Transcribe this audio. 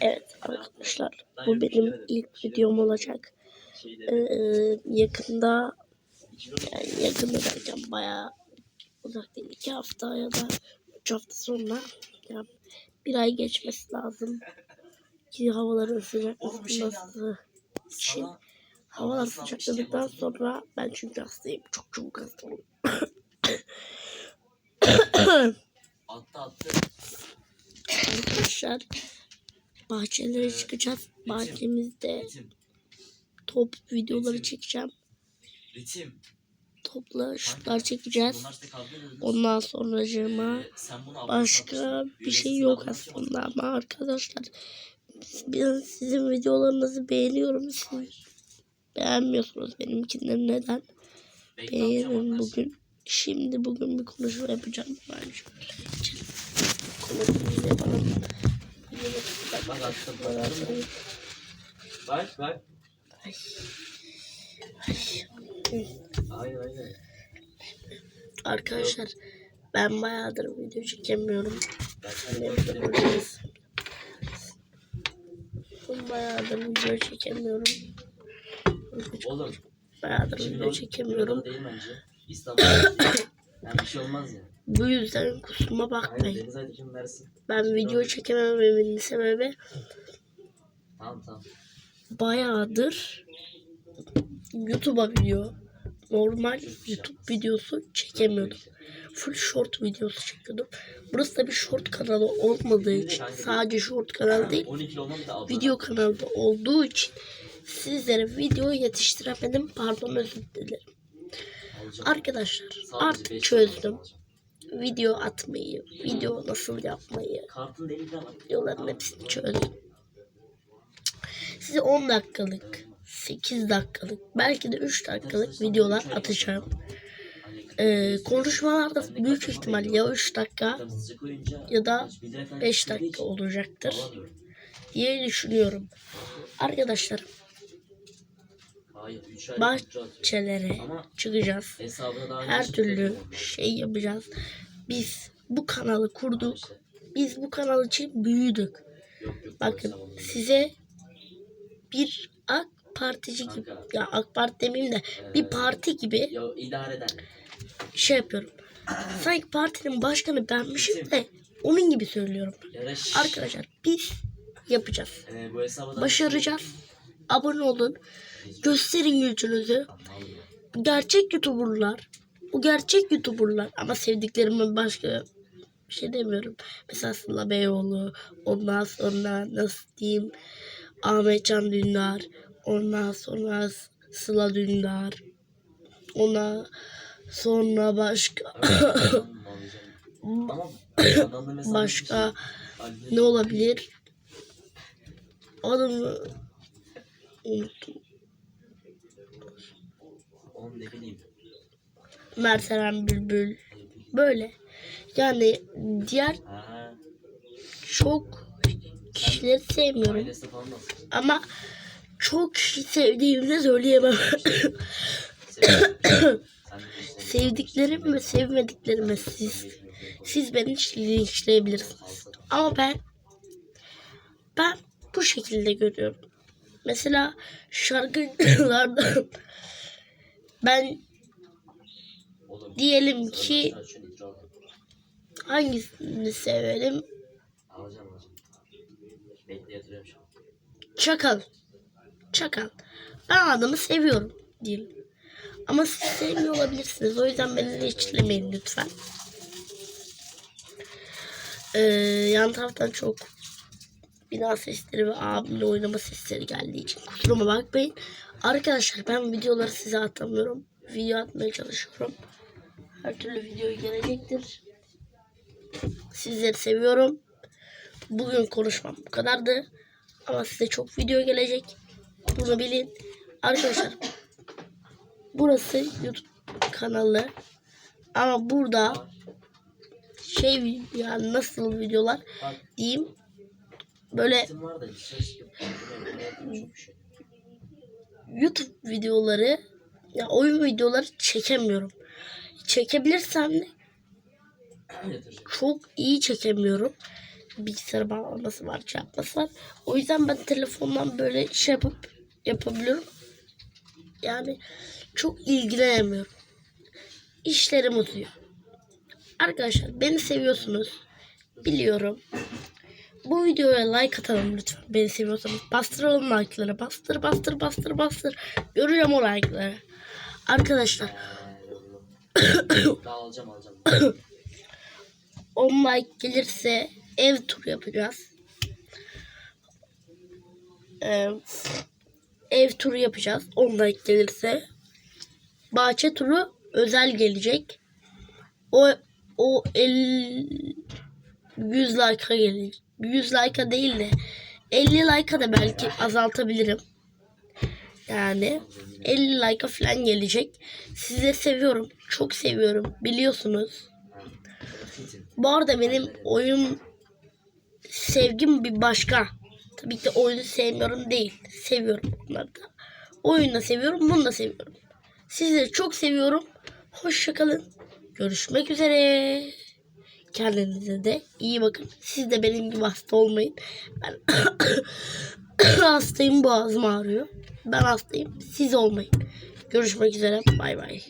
Evet arkadaşlar bu benim ilk videom olacak. Ee, yakında yani yakında derken bayağı uzak değil. iki hafta ya da üç hafta sonra ya bir ay geçmesi lazım. Ki havaların sıcaklığı için. Havalar sıcakladıktan sonra ben çünkü hastayım. Çok çok hastayım. Arkadaşlar bahçelere çıkacağız. Bahçemizde Ritim. top videoları çekeceğim. Ritim. Topla şutlar çekeceğiz. Ondan sonracığıma Ee, sen bunu başka bir şey yok aslında ama arkadaşlar ben sizin videolarınızı beğeniyorum. Siz Hayır. beğenmiyorsunuz benimkileri neden? Beğenin bugün. Şimdi bugün bir konuşma yapacağım. Ben şöyle geçelim. Konuşmayı yapalım. Bak attım. Mı? Bak bak. Ay. Aynen aynen. Arkadaşlar ben bayağıdır video çekemiyorum. Ben bayağıdır video çekemiyorum. Oğlum. Bayağıdır video çekemiyorum. İstanbul'da. Yani bir şey olmaz ya. Bu yüzden Aynen bakmayın. Deniz Aytekin versin. Ben video çekemememin sebebi Tamam tamam. bayağıdır YouTube'a video normal YouTube videosu çekemiyordum. Full short videosu çekiyordum. Burası da bir short kanalı olmadığı için sadece short kanal değil 12 olmam da abone. video kanalı da olduğu için sizlere video yetiştiremedim. Pardon özür dilerim. Arkadaşlar artık çözdüm. Video atmayı, video nasıl yapmayı, videoların hepsini çözdüm. Size 10 dakikalık, 8 dakikalık, belki de 3 dakikalık videolar atacağım. Ee, konuşmalarda büyük ihtimal ya 3 dakika ya da 5 dakika olacaktır diye düşünüyorum. Arkadaşlar Hayır 3 ay bahçelere çıkacağız. Her türlü şey yapacağız. Biz bu kanalı kurduk. Biz bu kanal için büyüdük. Bakın size bir AK Partici gibi ya AK Parti demeyeyim de bir parti gibi şey yapıyorum. Sanki partinin başkanı benmişim de onun gibi söylüyorum. Arkadaşlar biz yapacağız. e, da Başaracağız. Abone olun. Gösterin gücünüzü. Gerçek YouTuber'lar. Bu gerçek YouTuber'lar. Ama sevdiklerime başka bir şey demiyorum. Mesela Sıla Beyoğlu. Ondan sonra nasıl diyeyim. Ahmet Can Dündar. Ondan sonra Sıla Dündar. Ona sonra başka başka ne olabilir? Adımı unuttum. Oğlum ne bileyim. Mert Eren Bülbül. Böyle. Yani diğer Ha, çok kişileri sevmiyorum. Ama çok kişi sevdiğimi söyleyemem. Sevdiklerim ve sevmediklerime siz siz beni linçleyebilirsiniz. Ama ben ben bu şekilde görüyorum. Mesela şarkıcılardan ben diyelim ki hangisini severim? Çakal. Çakal. Ben adamı seviyorum diyelim. Ama siz sevmiyor olabilirsiniz. O yüzden beni linçlemeyin lütfen. Ee, yan taraftan çok bina sesleri ve abimin oynama sesleri geldiği için kusuruma bakmayın. Arkadaşlar ben videoları size atamıyorum. Video atmaya çalışıyorum. Her türlü video gelecektir. Sizleri seviyorum. Bugün konuşmam bu kadardı. Ama size çok video gelecek. Bunu bilin. Arkadaşlar burası YouTube kanalı. Ama burada şey yani nasıl videolar diyeyim böyle. YouTube videoları ya oyun videoları çekemiyorum. Çekebilirsem de çok iyi çekemiyorum. bilgisayara bağlaması var, şey yapması var. O yüzden ben telefondan böyle şey yapıp yapabiliyorum. Yani çok ilgilenemiyorum. İşlerim uzuyor. Arkadaşlar beni seviyorsunuz. Biliyorum. Bu videoya like atalım lütfen. Beni seviyorsanız bastıralım like'ları. Bastır bastır bastır bastır. Göreceğim o like'ları. Arkadaşlar. Daha alacağım alacağım. 10 like gelirse ev turu yapacağız. Ee, ev turu yapacağız. 10 like gelirse. Bahçe turu özel gelecek. O o 50 100 like'a gelecek. 100 like'a değil de 50 like'a da belki azaltabilirim. Yani 50 like'a falan gelecek. Size seviyorum. Çok seviyorum. Biliyorsunuz. Bu arada benim oyun sevgim bir başka. Tabii ki oyunu sevmiyorum değil. Seviyorum bunları da. Oyunu da seviyorum, bunu da seviyorum. Sizleri çok seviyorum. Hoşçakalın. Görüşmek üzere. Kendinize de iyi bakın. Siz de benim gibi hasta olmayın. Ben hastayım boğazım ağrıyor. Ben hastayım. Siz olmayın. Görüşmek üzere. Bay bay.